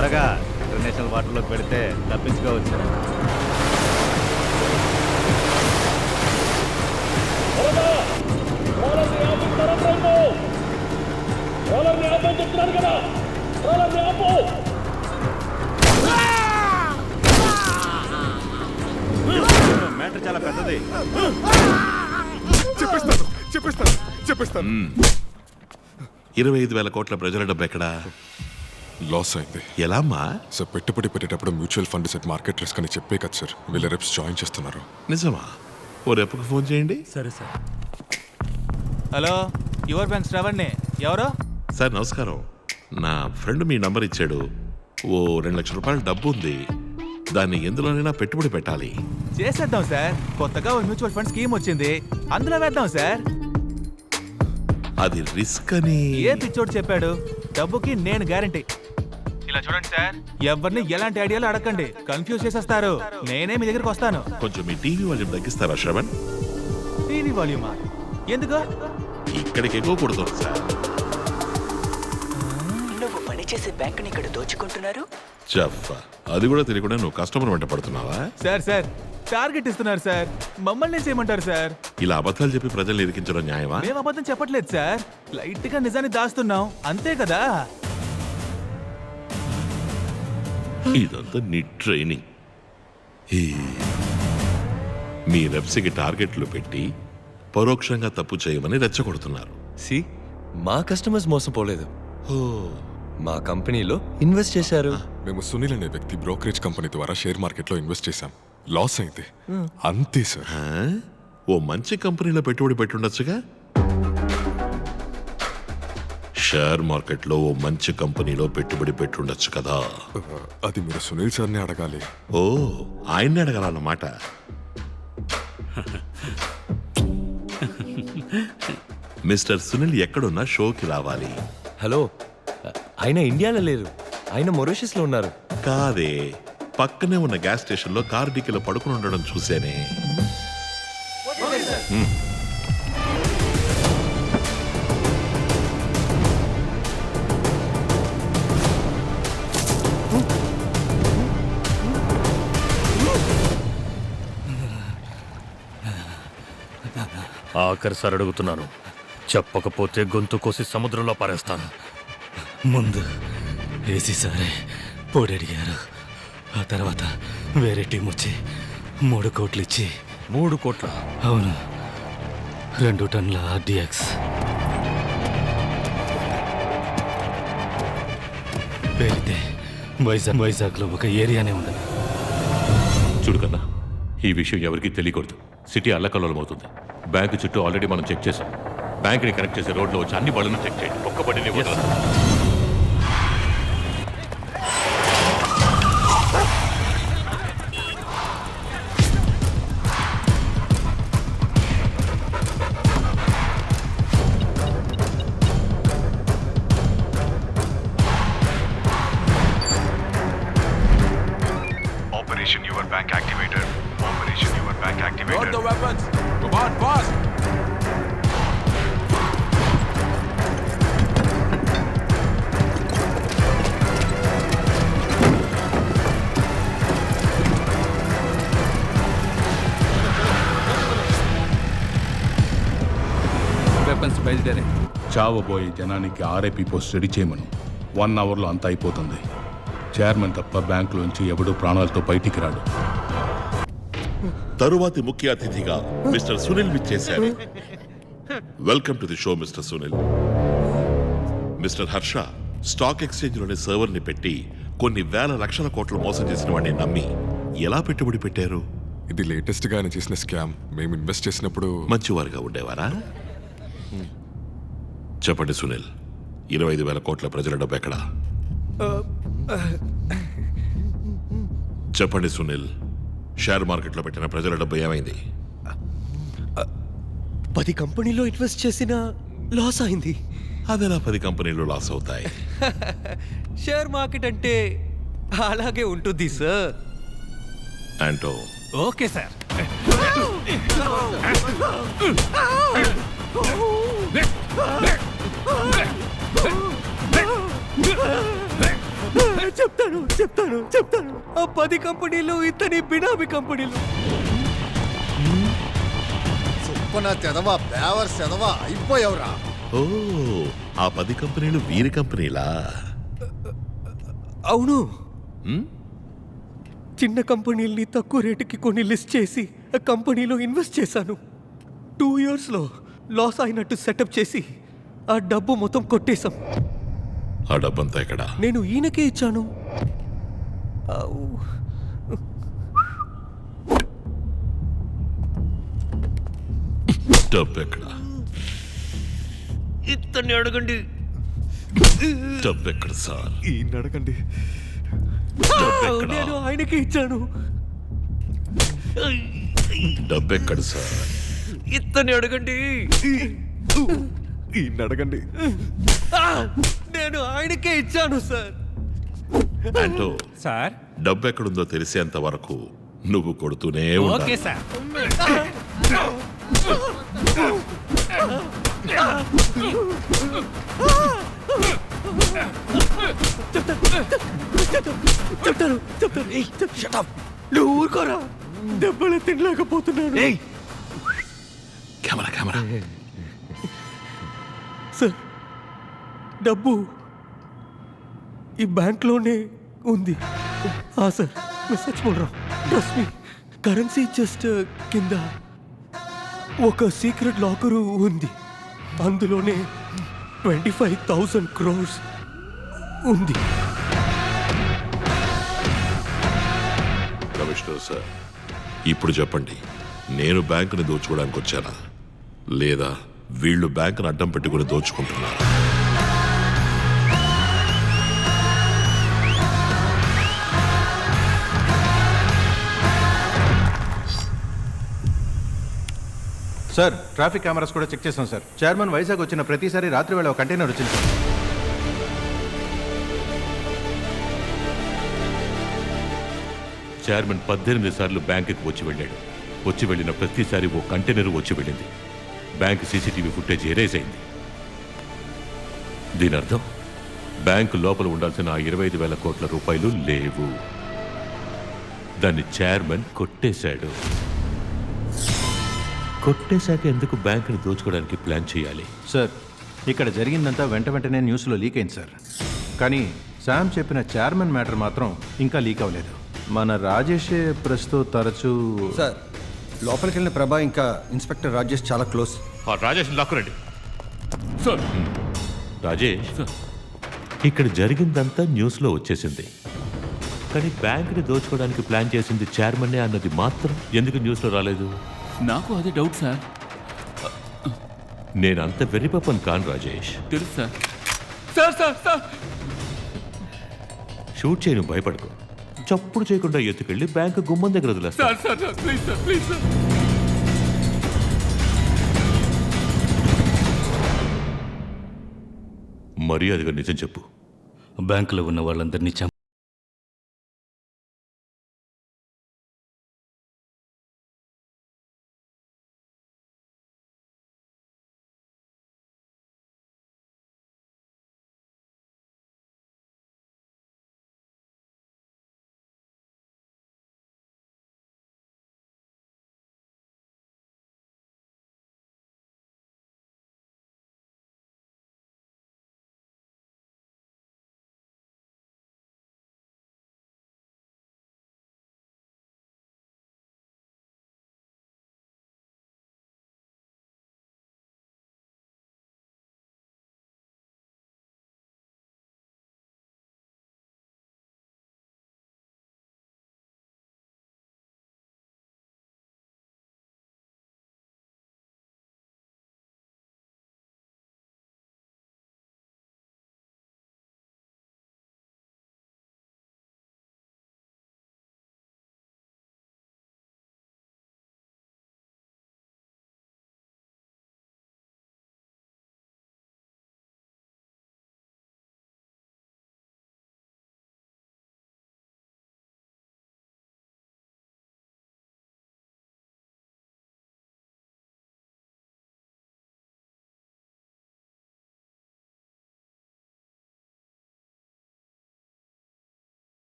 త్వరగా ఇంటర్నేషనల్ వాటర్లోకి పెడితే తప్పించుకోవచ్చు. మ్యాటర్ చాలా పెద్దది. చెప్పేస్తాను చెప్పేస్తాను చెప్పేస్తాను. ఇరవై ఐదు వేల కోట్ల ప్రజల డబ్బు ఎక్కడా? లాస్ అయింది. ఎలా అమ్మా సార్ పెట్టుబడి పెట్టేటప్పుడు mutual fund set market risk అని చెప్పే కదా సార్. వీళ్ళ రెప్స్ జాయిన్ చేస్తున్నారు. నిజమా? ఓ రెప్పుకు ఫోన్ చేయండి. సరే సార్. హలో యువర్ బ్యాంక్ శ్రవణ్ణి ఎవరు? సార్ నమస్కారం. నా ఫ్రెండ్ మీ నంబర్ ఇచ్చాడు. ఓ రెండు లక్షల రూపాయల డబ్బు ఉంది. దాన్ని ఎందులోనైనా పెట్టుబడి పెట్టాలి. చేసేద్దాం సార్. కొత్తగా ఒక మ్యూచువల్ ఫండ్ స్కీమ్ వచ్చింది. అందులో వేద్దాం సార్. అది రిస్క్ అని. ఏ పిచ్చోడు చెప్పాడు? డబ్బుకి నేను గ్యారంటీ. ఇలా చూడండి సార్. ఎవరిని ఎలాంటి ఐడియాలు అడగండి కన్ఫ్యూజ్ చేసేస్తారు. నేనే మీ దగ్గరికి వస్తాను. కొంచెం మీ టీవీ వాల్యూమ్ తగ్గిస్తారా శ్రవణ్? టీవీ వాల్యూమా? ఎందుకు? ఇక్కడికి ఎక్కువ కొడుతుంది సార్. నువ్వు పనిచేసే బ్యాంకుని ఇక్కడ దోచుకుంటున్నారు? జఫ్ అది కూడా తెలియకుండా నువ్వు కస్టమర్ వెంట పడుతున్నావా? Sir sir. టార్గెట్ ఇస్తున్నారు సార్. మమ్మల్ని చేయమంటారు సార్. ఇలా అబద్ధాలు చెప్పి ప్రజల్ని ఇరికించడం న్యాయమా? మేము అబద్ధం చెప్పట్లేదు సార్. లైట్గా నిజాన్ని దాస్తున్నాం. అంతే కదా? ఇదంతా నీ ట్రైనింగ్. ఈ మీ రెప్స్కి టార్గెట్లు పెట్టి పరోక్షంగా తప్పు చేయమని రెచ్చగొడుతున్నారు. సి మా కస్టమర్స్ మోసపోలేదు ఓ. మా కంపెనీలో ఇన్వెస్ట్ చేశారు. మేము సునీల్ అనే వ్యక్తి బ్రోకరేజ్ కంపెనీ ద్వారా షేర్ మార్కెట్లో ఇన్వెస్ట్ చేశాం. లాస్ అయింది. అంతే సార్? ఓ మంచి కంపెనీలో పెట్టుబడి పెట్టుండొచ్చుగా? షేర్ మార్కెట్లో ఓ మంచి కంపెనీలో పెట్టుబడి పెట్టుండొచ్చు కదా. అది మీరు సునీల్ సార్ని అడగాలి. ఓ ఆయన్ని అడగాలన్నమాట. మిస్టర్ సునీల్ ఎక్కడున్నా షోకి రావాలి. హలో ఆయన ఇండియాలో లేరు. ఆయన మొరీషియస్లో ఉన్నారు. కాదే పక్కనే ఉన్న గ్యాస్ స్టేషన్లో కార్ డిక్కీలో పడుకుని ఉండడం చూసేనే. ఆఖరి సార్ అడుగుతున్నాను. చెప్పకపోతే గొంతు కోసి సముద్రంలో పారేస్తాను. ముందు ఏసీ సారే పొడి అడిగారు. ఆ తర్వాత వేరే టీం వచ్చి మూడు కోట్లు ఇచ్చి మూడు కోట్ల? అవును. రెండు టన్నుల ఆర్డిఎక్స్. పేరితే వైజాగ్ వైజాగ్లో ఒక ఏరియానే ఉండదు. చూడు కన్నా ఈ విషయం ఎవరికీ తెలియకూడదు. సిటీ అల్లకల్లోలం అవుతుంది బ్యాంకు చుట్టూ ఆల్రెడీ మనం చెక్ చేసాం. బ్యాంక్ని కనెక్ట్ చేసే రోడ్లో వచ్చి అన్ని బళ్ళను చెక్ చేయండి. ఒక్క బండిని బయలుదేరే. చావబోయే జనానికి ఆర్ఐపీ పోస్ట్ రెడీ చేయమను. వన్ అవర్లో అంతా అయిపోతుంది. చైర్మన్ తప్ప బ్యాంకులోంచి ఎవడూ ప్రాణాలతో బయటికి రాడు. తరువాతి ముఖ్య అతిథిగా మిస్టర్ సునీల్ విచ్చేశారు. Welcome to the show mister Sunil mister Harsha stock ఎక్స్చేంజ్లోని సర్వర్ని పెట్టి కొన్ని వేల లక్షల కోట్లు మోసం చేసిన వాడిని నమ్మి ఎలా పెట్టుబడి పెట్టారు? ఇది లేటెస్ట్గా ఆయన చేసిన స్కామ్ మేము ఇన్వెస్ట్ చేసినప్పుడు మంచివారుగా ఉండేవారా? చెప్పండి సునీల్ ఇరవై ఐదు వేల కోట్ల ప్రజల డబ్బు ఎక్కడా చెప్పండి సునీల్ షేర్ మార్కెట్లో పెట్టిన ప్రజల డబ్బు ఏమైంది పది కంపెనీలో ఇన్వెస్ట్ చేసిన లాస్ అయింది అదెలా పది కంపెనీలు లాస్ అవుతాయి షేర్ మార్కెట్ అంటే అలాగే ఉంటుంది సార్ అంటో ఓకే సార్ చెప్తాను చెప్తాను చెప్తాను. ఆ పది కంపెనీలు ఇతని బినామీ కంపెనీలు. సుప్పన తెదవా బేవర్ సెదవా అయిపోయావురా. ఓ ఆ పది కంపెనీలు వీరి కంపెనీలా? అవును? చిన్న కంపెనీల్ని తక్కువ రేటుకి కొన్ని లిస్ట్ చేసి ఆ కంపెనీలో ఇన్వెస్ట్ చేశాను. టూ ఇయర్స్లో లాస్ అయినట్టు సెటప్ చేసి ఆ డబ్బు మొత్తం కొట్టేశాం. ఆ డబ్బంతా ఎక్కడ? నేను ఈయనకే ఇచ్చాను. ఆవ్. డబ్బు ఎక్కడ? ఇతన్ని అడగండి. డబ్బు ఎక్కడ సార్? ఈయన అడగండి. ఎక్కడ? నేను ఆయనకే ఇచ్చాను. డబ్బు ఎక్కడ సార్? ఇతన్ని అడగండి. ఈయన అడగండి నేను ఆయనకే ఇచ్చాను సార్. అంటూ సార్? డబ్బు ఎక్కడుందో తెలిసేంత వరకు నువ్వు కొడుతూనే ఉండాలి. Okay sir. చెప్తాను చెప్తాను నువ్వు ఊరుకోరా. దెబ్బలు తినలేకపోతున్నాను. Camera camera. సార్ డబ్బు ఈ బ్యాంక్లోనే ఉంది. సార్ మెసేజ్ పోరా ట్రస్ట్ మీ కరెన్సీ జస్ట్ కింద ఒక సీక్రెట్ లాకరు ఉంది. అందులోనే ట్వంటీ ఫైవ్ థౌజండ్ క్రోర్స్ ఉంది. కమిషనర్ సార్ ఇప్పుడు చెప్పండి. నేను బ్యాంకుని దోచుకోవడానికి వచ్చానా? లేదా వీళ్ళు బ్యాంకును అడ్డం పెట్టుకుని దోచుకుంటున్నారా. సార్ ట్రాఫిక్ కెమెరాస్ కూడా చెక్ చేసాం సార్. చైర్మన్ వైజాగ్ వచ్చిన ప్రతిసారి రాత్రి వేళ ఒక కంటైనర్ వచ్చింది సార్. చైర్మన్ పద్దెనిమిది సార్లు బ్యాంకుకి వచ్చి వెళ్ళాడు. వచ్చి వెళ్ళిన ప్రతిసారి ఓ కంటైనర్ వచ్చి వెళ్ళింది. బ్యాంక్ సీసీటీవీ ఫుటేజ్ ఎరేజ్ అయింది. దీని అర్థం? బ్యాంకు లోపల ఉండాల్సిన ఆ ఇరవై ఐదు వేల కోట్ల రూపాయలు లేవు. దాన్ని చైర్మన్ కొట్టేశాడు. కొట్టేశాక ఎందుకు బ్యాంకుని దోచుకోవడానికి ప్లాన్ చేయాలి? సార్ ఇక్కడ జరిగిందంతా వెంట వెంటనే న్యూస్లో లీక్ అయింది సార్ కానీ శామ్ చెప్పిన చైర్మన్ మ్యాటర్ మాత్రం ఇంకా లీక్ అవ్వలేదు. మన రాజేషే ప్రస్తుతం తరచూ సార్ లోపలికి వెళ్ళిన ప్రభా ఇంకా ఇన్స్పెక్టర్ రాజేష్ చాలా క్లోజ్. రాజేష్ లాక్కురండి సార్. రాజేష్ ఇక్కడ జరిగిందంతా న్యూస్లో వచ్చేసింది. కానీ బ్యాంకుని దోచుకోవడానికి ప్లాన్ చేసింది చైర్మన్నే అన్నది మాత్రం ఎందుకు న్యూస్లో రాలేదు? నాకు అదే డౌట్ సార్. నేను అంత వెర్రిపప్పని కాను రాజేష్. తెలుసు sir. Sir sir sir. Shoot చేయను భయపడకు. చప్పుడు చేయకుండా ఎత్తుకెళ్ళి బ్యాంకు గుమ్మం దగ్గర వదిలేస్తా. Sir sir sir please sir please sir. మర్యాదగా నిజం చెప్పు. బ్యాంకులో ఉన్న వాళ్ళందరినీ చంప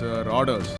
సార్ ఆర్డర్స్